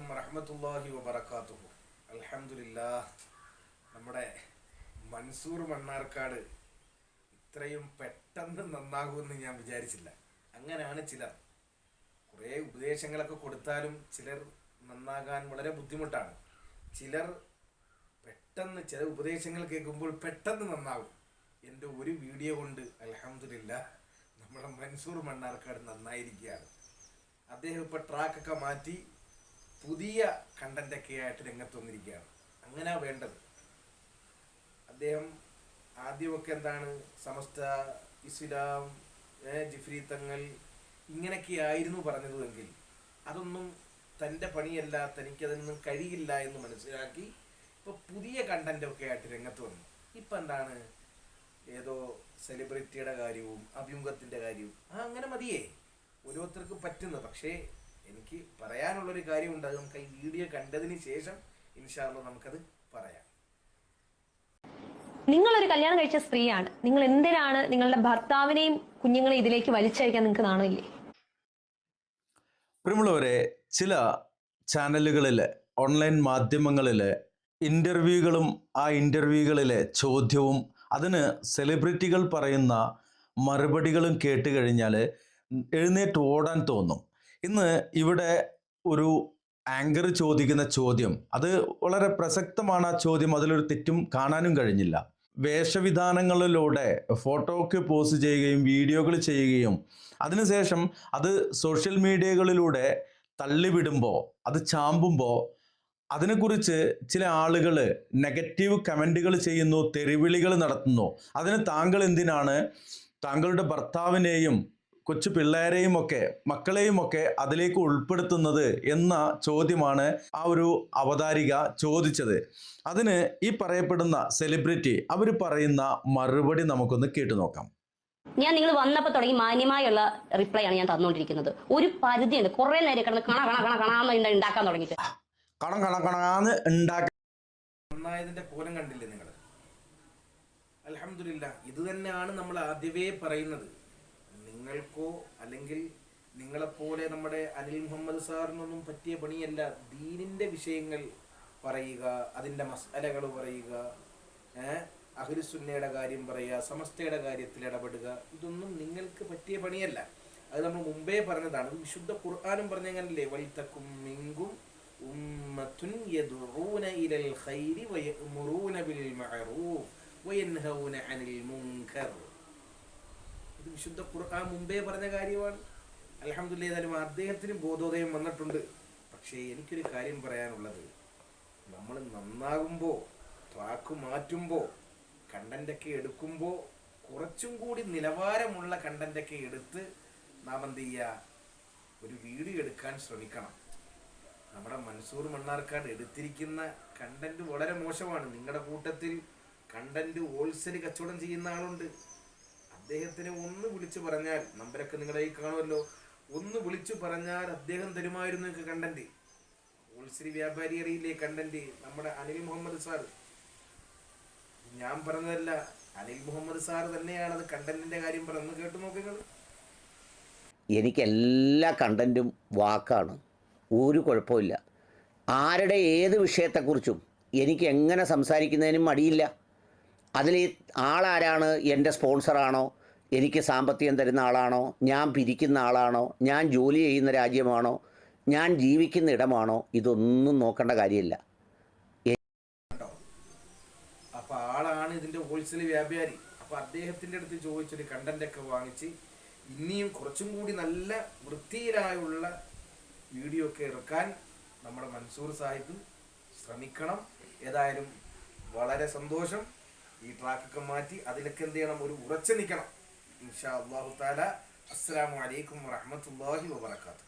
അലൈക്കും വറഹമത്തല്ലാഹി വബർക്കാത്തു അൽഹംദുലില്ലാ നമ്മുടെ മൻസൂർ മണ്ണാർക്കാട് ഇത്രയും പെട്ടെന്ന് നന്നാകുമെന്ന് ഞാൻ വിചാരിച്ചില്ല. അങ്ങനെയാണ് ചിലർ കുറേ ഉപദേശങ്ങളൊക്കെ കൊടുത്താലും ചിലർ നന്നാകാൻ വളരെ ബുദ്ധിമുട്ടാണ്. ചിലർ പെട്ടെന്ന് ചില ഉപദേശങ്ങൾ കേൾക്കുമ്പോൾ പെട്ടെന്ന് നന്നാകും. എന്റെ ഒരു വീഡിയോ കൊണ്ട് അലഹമില്ല നമ്മുടെ മൻസൂർ മണ്ണാർക്കാട് നന്നായിരിക്കുകയാണ്. അദ്ദേഹം ഇപ്പോൾ ട്രാക്കൊക്കെ മാറ്റി പുതിയ കണ്ടന്റൊക്കെ ആയിട്ട് രംഗത്ത് വന്നിരിക്കുകയാണ്. അങ്ങനെ വേണ്ടത്. അദ്ദേഹം ആദ്യമൊക്കെ എന്താണ് സമസ്ത ഇസ്ലാം ജിഫ്രി തങ്ങൾ ഇങ്ങനെയൊക്കെ ആയിരുന്നു പറഞ്ഞതെങ്കിൽ അതൊന്നും തന്റെ പണിയല്ല തനിക്കതൊന്നും കഴിയില്ല എന്ന് മനസ്സിലാക്കി ഇപ്പോൾ പുതിയ കണ്ടന്റൊക്കെ ആയിട്ട് രംഗത്ത് വന്നു. ഇപ്പം എന്താണ് ഏതോ സെലിബ്രിറ്റിയുടെ കാര്യവും അഭിമുഖത്തിന്റെ കാര്യവും ആ അങ്ങനെ മതിയേ. ഓരോരുത്തർക്ക് പറ്റുന്നു പക്ഷേ എനിക്ക് പറയാനുള്ളൊരു കാര്യമുണ്ട്. അത് നമുക്ക് ഈ വീഡിയോ കണ്ടതിന് ശേഷം ഇൻഷാല്ല നമുക്കത് പറയാം. നിങ്ങളൊരു ഒരു കല്യാണം കഴിച്ച സ്ത്രീയാണ്. നിങ്ങൾ എന്തിനാണ് നിങ്ങളുടെ ഭർത്താവിനെയും കുഞ്ഞുങ്ങളെ ഇതിലേക്ക് വലിച്ചയക്കാൻ നിങ്ങൾക്ക് നാണില്ലേ പ്രിയമുള്ളവരെ ചില ചാനലുകളിൽ ഓൺലൈൻ മാധ്യമങ്ങളിൽ ഇന്റർവ്യൂകളും ആ ഇന്റർവ്യൂകളിലെ ചോദ്യവും അതിന് സെലിബ്രിറ്റികൾ പറയുന്ന മറുപടികളും കേട്ട് കഴിഞ്ഞാൽ എഴുന്നേറ്റ് ഓടാൻ തോന്നും. ഇന്ന് ഇവിടെ ഒരു ആങ്കർ ചോദിക്കുന്ന ചോദ്യം. അത് വളരെ പ്രസക്തമാണ് ആ ചോദ്യം. അതിലൊരു തെറ്റും കാണാനും കഴിഞ്ഞില്ല. വേഷവിധാനങ്ങളിലൂടെ ഫോട്ടോക്ക് പോസ്റ്റ് ചെയ്യുകയും വീഡിയോകൾ ചെയ്യുകയും അതിനുശേഷം അത് സോഷ്യൽ മീഡിയകളിലൂടെ തള്ളിവിടുമ്പോൾ അത് ചാമ്പുമ്പോൾ അതിനെക്കുറിച്ച് ചില ആളുകൾ നെഗറ്റീവ് കമന്റുകൾ ചെയ്യുന്നു തെറിവിളികൾ നടത്തുന്നു. അതിന് താങ്കൾ എന്തിനാണ്? താങ്കളുടെ ഭർത്താവിനെയും കൊച്ചു പിള്ളേരെയും ഒക്കെ മക്കളെയും ഒക്കെ അതിലേക്ക് ഉൾപ്പെടുത്തുന്നത് എന്ന ചോദ്യമാണ് ആ ഒരു അവതാരിക ചോദിച്ചത്. അതിന് ഈ പറയപ്പെടുന്ന സെലിബ്രിറ്റി അവർ പറയുന്ന മറുപടി നമുക്കൊന്ന് കേട്ടു നോക്കാം. ഞാൻ നിങ്ങൾ വന്നപ്പോൾ തുടങ്ങി മാന്യമായുള്ള റിപ്ലൈ ആണ് ഞാൻ തന്നുകൊണ്ടിരിക്കുന്നത്. ഒരു പരിധിയുണ്ട്. കുറെ നേരം കിടന്ന് കണ കണ കണ കണാന്ന് ഉണ്ടാക്കാൻ തുടങ്ങിയിട്ട്. കണം കണ കണാന്ന് ഉണ്ടാക്കി നന്നായതിന്റെ കോലം കണ്ടില്ലേ നിങ്ങൾ അലഹമില്ല ഇത് തന്നെയാണ് നമ്മൾ ആദ്യമേ പറയുന്നത്. നിങ്ങൾക്കോ അല്ലെങ്കിൽ നിങ്ങളെപ്പോലെ നമ്മുടെ അനിൽ മുഹമ്മദ് സാറിനൊന്നും പറ്റിയ പണിയല്ല ദീനിന്റെ വിഷയങ്ങൾ പറയുക അതിന്റെ മസാലകൾ പറയുക ഏഹ് അഹുലുസുന്നയുടെ കാര്യം പറയുക സമസ്തയുടെ കാര്യത്തിൽ ഇടപെടുക ഇതൊന്നും നിങ്ങൾക്ക് പറ്റിയ പണിയല്ല. അത് നമ്മൾ മുമ്പേ പറഞ്ഞതാണ്. വിശുദ്ധ ഖുർആാനും പറഞ്ഞങ്ങനല്ലേ? വൈത്തക്കും മിങ്കും ഉമ്മത്തുൻ ഖൈരി ബിൽ മഅറൂഫ് അനിൽ മുൻകർ. ഇത് വിശുദ്ധ ഖുർആൻ മുമ്പേ പറഞ്ഞ കാര്യമാണ്. അലഹമ്മദില്ല ഏതായാലും അദ്ദേഹത്തിന് ബോധോദയം വന്നിട്ടുണ്ട്. പക്ഷേ എനിക്കൊരു കാര്യം പറയാനുള്ളത്. നമ്മൾ നന്നാകുമ്പോൾ ട്രാക്ക് മാറ്റുമ്പോൾ കണ്ടന്റൊക്കെ എടുക്കുമ്പോൾ കുറച്ചും കൂടി നിലവാരമുള്ള കണ്ടന്റൊക്കെ എടുത്ത് നാം എന്ത് ചെയ്യുക ഒരു വീഡിയോ എടുക്കാൻ ശ്രമിക്കണം. നമ്മുടെ മൻസൂർ മണ്ണാർക്കാട് എടുത്തിരിക്കുന്ന കണ്ടന്റ് വളരെ മോശമാണ്. നിങ്ങളുടെ കൂട്ടത്തിൽ കണ്ടന്റ് ഹോൾസെയിൽ കച്ചവടം ചെയ്യുന്ന ആളുണ്ട്. അദ്ദേഹത്തിന് ഒന്ന് വിളിച്ചു പറഞ്ഞാൽ നമ്പരൊക്കെ നിങ്ങളുടെ ഈ കാണുമല്ലോ. ഒന്ന് വിളിച്ചു പറഞ്ഞാൽ അദ്ദേഹം തരുമായിരുന്നു നിങ്ങൾക്ക് കണ്ടന്റ് ഉൾശ്രീ വ്യാപാരി അറിയില്ലേ കണ്ടന്റ് നമ്മുടെ അനിൽ മുഹമ്മദ് സാർ ഞാൻ പറഞ്ഞതല്ല അനിൽ മുഹമ്മദ് സാർ തന്നെയാണ് അത് കണ്ടന്റിന്റെ കാര്യം പറഞ്ഞു കേട്ടു നോക്കുന്നത് എനിക്ക് എല്ലാ കണ്ടന്റും വാക്കാണ്. ഒരു കുഴപ്പമില്ല. ആരുടെ ഏത് വിഷയത്തെക്കുറിച്ചും എനിക്ക് എങ്ങനെ സംസാരിക്കുന്നതിനും മടിയില്ല. അതിൽ ആളാരാണ്? എന്റെ സ്പോൺസറാണോ എനിക്ക് സാമ്പത്തികം തരുന്ന ആളാണോ? ഞാൻ പിരിക്കുന്ന ആളാണോ? ഞാൻ ജോലി ചെയ്യുന്ന രാജ്യമാണോ? ഞാൻ ജീവിക്കുന്ന ഇടമാണോ? ഇതൊന്നും നോക്കേണ്ട കാര്യമില്ല. അപ്പൊ ആളാണ് ഇതിന്റെ ഹോൾസെയിൽ വ്യാപാരി. അപ്പൊ അദ്ദേഹത്തിന്റെ അടുത്ത് ചോദിച്ചൊരു കണ്ടന്റ് ഒക്കെ വാങ്ങിച്ച് ഇനിയും കുറച്ചും കൂടി നല്ല വൃത്തിയിലായുള്ള വീഡിയോ ഒക്കെ എടുക്കാൻ നമ്മുടെ മൻസൂർ സാഹിബ് ശ്രമിക്കണം. ഏതായാലും വളരെ സന്തോഷം. ഈ ട്രാക്കൊക്കെ മാറ്റി അതിലൊക്കെ എന്ത് ചെയ്യണം? ഒരു ഉറച്ചു നിൽക്കണം. ഇൻഷാ അള്ളാഹു താല അസ്സലാമു അലൈക്കും വറഹമത്തല്ലാഹി വബർക്കാത്തു